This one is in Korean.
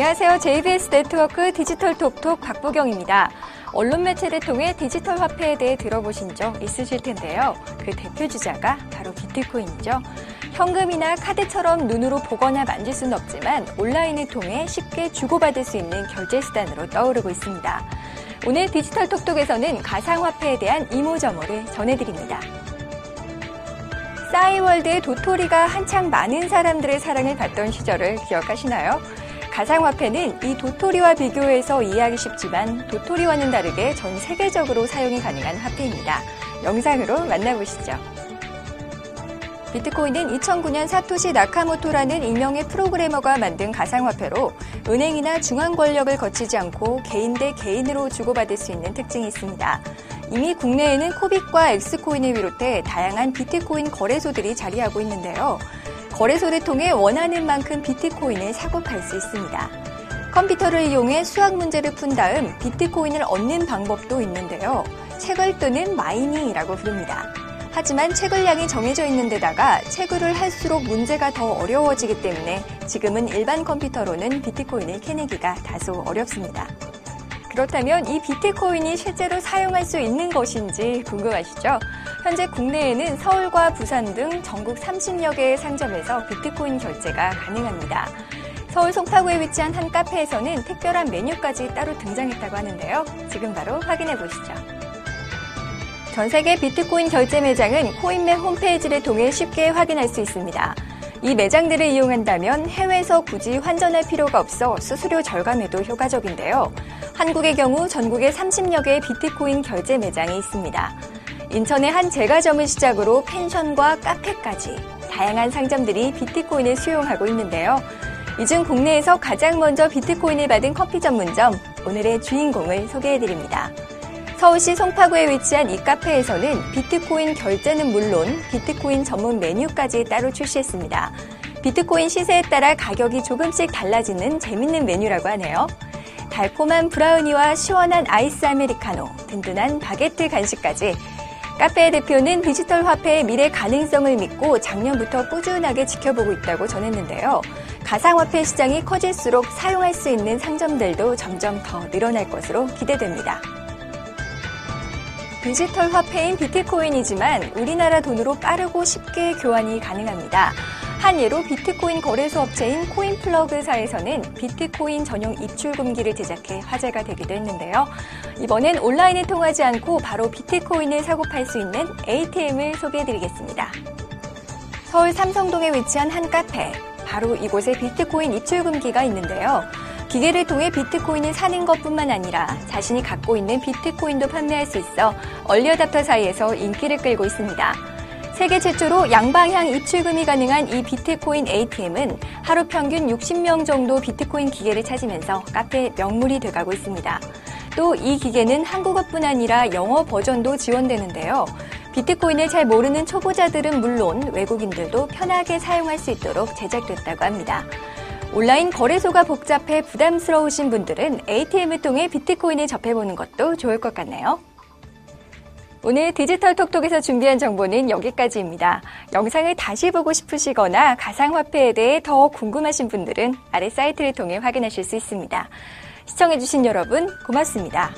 안녕하세요. JBS 네트워크 디지털 톡톡 박보경입니다. 언론 매체를 통해 디지털 화폐에 대해 들어보신 적 있으실 텐데요. 그 대표 주자가 바로 비트코인이죠. 현금이나 카드처럼 눈으로 보거나 만질 수는 없지만 온라인을 통해 쉽게 주고받을 수 있는 결제 수단으로 떠오르고 있습니다. 오늘 디지털 톡톡에서는 가상화폐에 대한 이모저모를 전해드립니다. 싸이월드의 도토리가 한창 많은 사람들의 사랑을 받던 시절을 기억하시나요? 가상화폐는 이 도토리와 비교해서 이해하기 쉽지만 도토리와는 다르게 전 세계적으로 사용이 가능한 화폐입니다. 영상으로 만나보시죠. 비트코인은 2009년 사토시 나카모토라는 익명의 프로그래머가 만든 가상화폐로 은행이나 중앙 권력을 거치지 않고 개인 대 개인으로 주고받을 수 있는 특징이 있습니다. 이미 국내에는 코빅과 엑스코인을 비롯해 다양한 비트코인 거래소들이 자리하고 있는데요. 거래소를 통해 원하는 만큼 비트코인을 사고 팔 수 있습니다. 컴퓨터를 이용해 수학 문제를 푼 다음 비트코인을 얻는 방법도 있는데요. 책을 뜨는 마이닝이라고 부릅니다. 하지만 채굴량이 정해져 있는 데다가 채굴을 할수록 문제가 더 어려워지기 때문에 지금은 일반 컴퓨터로는 비트코인을 캐내기가 다소 어렵습니다. 그렇다면 이 비트코인이 실제로 사용할 수 있는 것인지 궁금하시죠? 현재 국내에는 서울과 부산 등 전국 30여 개의 상점에서 비트코인 결제가 가능합니다. 서울 송파구에 위치한 한 카페에서는 특별한 메뉴까지 따로 등장했다고 하는데요. 지금 바로 확인해 보시죠. 전 세계 비트코인 결제 매장은 코인맵 홈페이지를 통해 쉽게 확인할 수 있습니다. 이 매장들을 이용한다면 해외에서 굳이 환전할 필요가 없어 수수료 절감에도 효과적인데요. 한국의 경우 전국에 30여 개의 비트코인 결제 매장이 있습니다. 인천의 한 제과점을 시작으로 펜션과 카페까지 다양한 상점들이 비트코인을 수용하고 있는데요. 이 중 국내에서 가장 먼저 비트코인을 받은 커피 전문점 오늘의 주인공을 소개해드립니다. 서울시 송파구에 위치한 이 카페에서는 비트코인 결제는 물론 비트코인 전문 메뉴까지 따로 출시했습니다. 비트코인 시세에 따라 가격이 조금씩 달라지는 재밌는 메뉴라고 하네요. 달콤한 브라우니와 시원한 아이스 아메리카노, 든든한 바게트 간식까지 카페의 대표는 디지털 화폐의 미래 가능성을 믿고 작년부터 꾸준하게 지켜보고 있다고 전했는데요. 가상화폐 시장이 커질수록 사용할 수 있는 상점들도 점점 더 늘어날 것으로 기대됩니다. 디지털 화폐인 비트코인이지만 우리나라 돈으로 빠르고 쉽게 교환이 가능합니다. 한 예로 비트코인 거래소 업체인 코인플러그사에서는 비트코인 전용 입출금기를 제작해 화제가 되기도 했는데요. 이번엔 온라인을 통하지 않고 바로 비트코인을 사고 팔 수 있는 ATM을 소개해드리겠습니다. 서울 삼성동에 위치한 한 카페. 바로 이곳에 비트코인 입출금기가 있는데요. 기계를 통해 비트코인을 사는 것뿐만 아니라 자신이 갖고 있는 비트코인도 판매할 수 있어 얼리어답터 사이에서 인기를 끌고 있습니다. 세계 최초로 양방향 입출금이 가능한 이 비트코인 ATM은 하루 평균 60명 정도 비트코인 기계를 찾으면서 카페 명물이 돼가고 있습니다. 또 이 기계는 한국어뿐 아니라 영어 버전도 지원되는데요. 비트코인을 잘 모르는 초보자들은 물론 외국인들도 편하게 사용할 수 있도록 제작됐다고 합니다. 온라인 거래소가 복잡해 부담스러우신 분들은 ATM을 통해 비트코인을 접해보는 것도 좋을 것 같네요. 오늘 디지털 톡톡에서 준비한 정보는 여기까지입니다. 영상을 다시 보고 싶으시거나 가상화폐에 대해 더 궁금하신 분들은 아래 사이트를 통해 확인하실 수 있습니다. 시청해주신 여러분 고맙습니다.